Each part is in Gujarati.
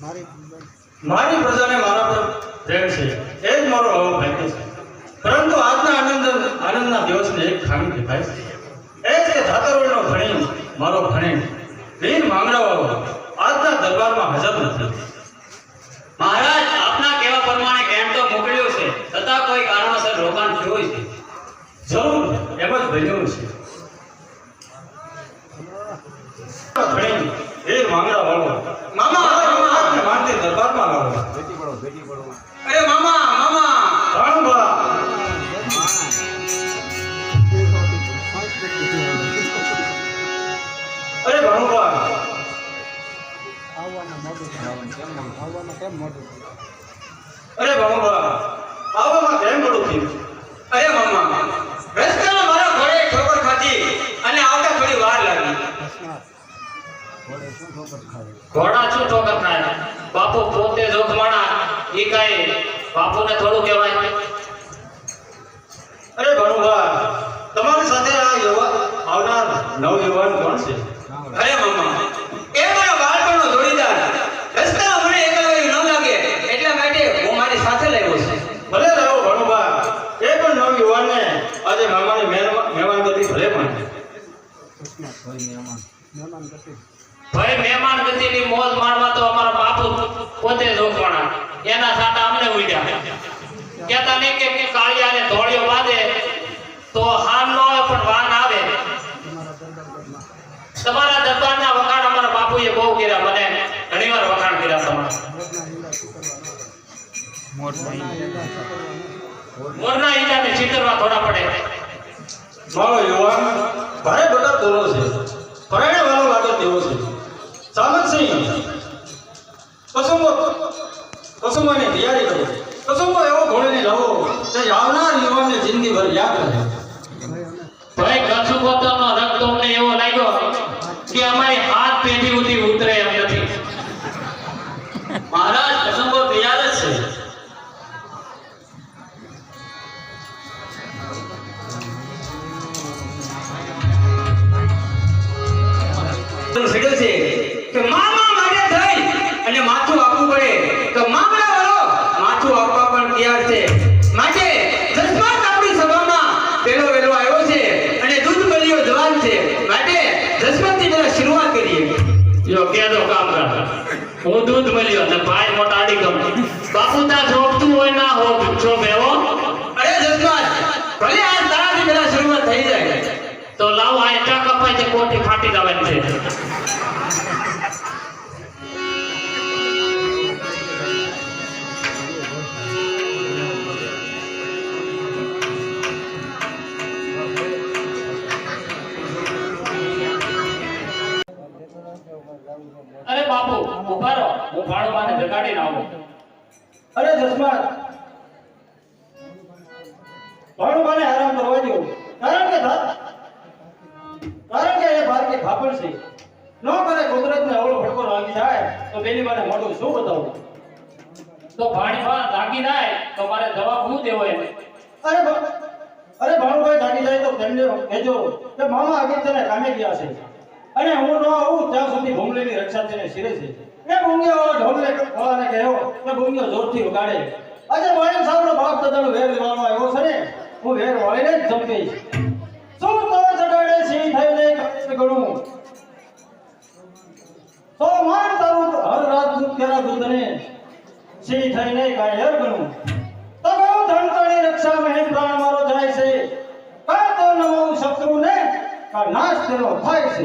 મારી પ્રજાને મારા પર પ્રેમ છે. એ જ મારો ભાગ્ય છે. પરંતુ આજના આનંદ આનંદના દિવસને એક ખામી દેખાય છે. એ જ કે ધાતરોનો ધણી મારો ભણી વીર માંગડાઓ આજના દરબારમાં હાજર નથી. મહારાજ આપના કહેવા પ્રમાણે કેમ્પ તો મોકલ્યો છે. છતાં કોઈ કારણોસર રોકાણ થયું છે. જરૂર એમ જ બન્યું છે. ભણી વીર માંગડાવાળો મામા, મામા. દરબારમાં લાવો. અરે મામા મામા. રાણુબા અરે ભાણુબા અરે ભાણુબા આવવામાં કેમ મોટું થયું અરે મામા રસ્તામાં મારા ઘોડે ઠોકર ખાધી અને આવતા થોડી વાર લાગી. ઘોડા શું ઠોકર ખાય? બાપુ પોતે જોખમાણા ઈ બાપુ બાપુને થોડું કહેવાય. અરે ભણુભા તમારી સાથે આ યુવા આવનાર નવયુવાન કોણ છે? અરે મમ્મા એ મારા બાળપણનો જોડીદાર. રસ્તા મને એકલા ન લાગે એટલા માટે હું મારી સાથે લાવ્યો છું. ભલે રહ્યો ભણુભા એ પણ નવયુવાનને આજે મામાની મહેમાનગતિ ભલે માને ભાઈ મહેમાન ગતિની મોજ માણવા તો અમારા બાપુ પોતે રોકવાના. એના સાટા અમને ઉડ્યા. કેતા નહીં કે કાળિયા ને ધોળિયો બાંધે, તો હાન ન આવે પણ વાન આવે. તમારા દરબારના વખાણ અમારા બાપુએ બહુ કર્યા, મને ઘણીવાર વખાણ કર્યા તમારા. મોરના ઈજાને ચિતરવા થોડા પડે. મારો યુવાન કસુંબોની તૈયારી કરો પ્રસંગો એવો ઘોડીને લાવો તે આવનાર યુવાનને જિંદગીભર યાદ રહે. બાપુ તા જોગતું હોય ના હો છો બેવો અરે જસમાત ભલે આ તારાથી પેલા શરૂઆત થઈ જાય. તો લાવ આ ચા કપાય છે કોટી ફાટી જવાની છે. અરે બાપુ ઊભા રહો. હું ભાડુમાને જગાડીને આવું. અરે જસમાત ભાણુબાને આરામ કરવા દો કારણ કે કારણ કે એ ભારતીય ખાપણ છે. ન કરે કુદરતને અવળો ફટકો લાગી જાય તો બેની માને મોટું શું બતાવું? તો ભાણીમાં લાગી જાય તો મારે જવાબ શું દેવો એને? અરે અરે ભાણુભાઈ લાગી જાય તો તેમને કહેજો કે મામા અગત્યના કામે ગયા છે. અને હું ન આવું ત્યાં છે. એ ભૂંગિયા ઢોલને વાળાને કહ્યો કે ભૂંગ્યો જોરથી ઉગાડે. આજે વાણી સાહેબનો બાપ દાદાનો વેર લેવાનો આવ્યો છે ને? હું વેર વાળીને જ જમતી શું તો જગાડે સિંહ થઈને ગણું? સો માન તારું હર રાત તેરા દૂધને સિંહ થઈને કાયર ગણું. તગો ધણતણી રક્ષા મહે પ્રાણ મારો જાય છે. કા તો નવો શત્રુને કા નાશ તેનો થાય છે.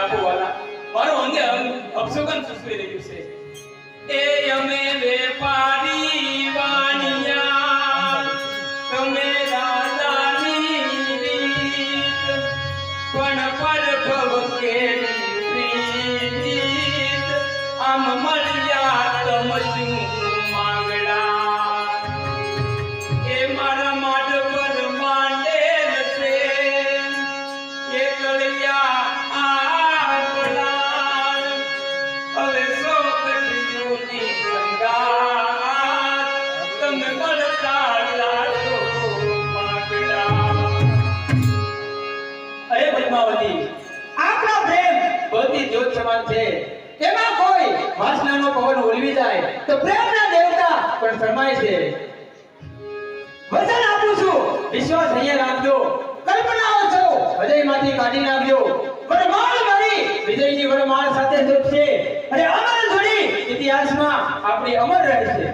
રાખો વાલા મારું અંગે અપશોકન સુસવી રહ્યું છે. એ અમે વેપાર વર્તમાન છે. તેમાં કોઈ વાસનાનો પવન ઓલવી જાય તો પ્રેમના દેવતા પણ શરમાય છે. વચન આપું છું. વિશ્વાસ અહીંયા રાખજો. કલ્પનાઓ છો હૃદયમાંથી કાઢી નાખજો. વરમાળ મારી. વિજયની વરમાળ સાથે જોડશે અને અમર જોડી ઇતિહાસમાં આપણી અમર રહેશે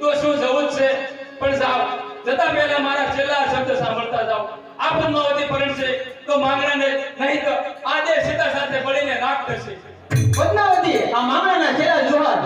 તો શું જવું છે? પણ જાઓ જતા પહેલા મારા છેલ્લા શબ્દ સાંભળતા જાઓ. આ પદ્માવતી પરણશે તો માંગણાને નહીં તો આદે સીતા સાથે પડીને રાખ થશે પદ્માવતી, આ માંગણાના ચહેરા જોવા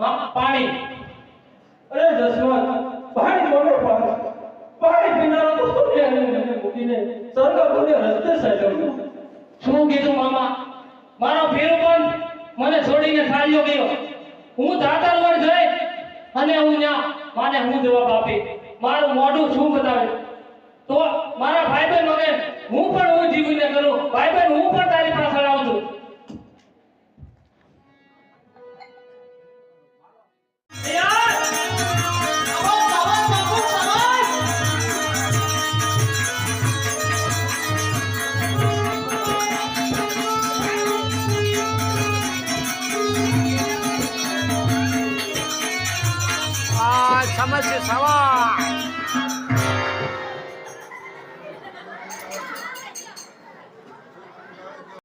આમાં પાણી. અરે જસવંત, પાણી મોટો પાણી. પાણી પીનારો તો સૂર્ય અને મૂકીને? સરગાપુરને રસ્તે સાચવ્યો શું કીધું મામા? મારો ભીરો પણ મને છોડીને ચાલ્યો ગયો. હું દાતાર વડ જઈ અને હું ત્યાં માને હું જવાબ આપી. મારું મોઢું શું બતાવે તો મારા ભાઈ બહેન મને હું પણ હું જીવીને કરું. ભાઈ બહેન હું પણ તારી પાસે આવું છું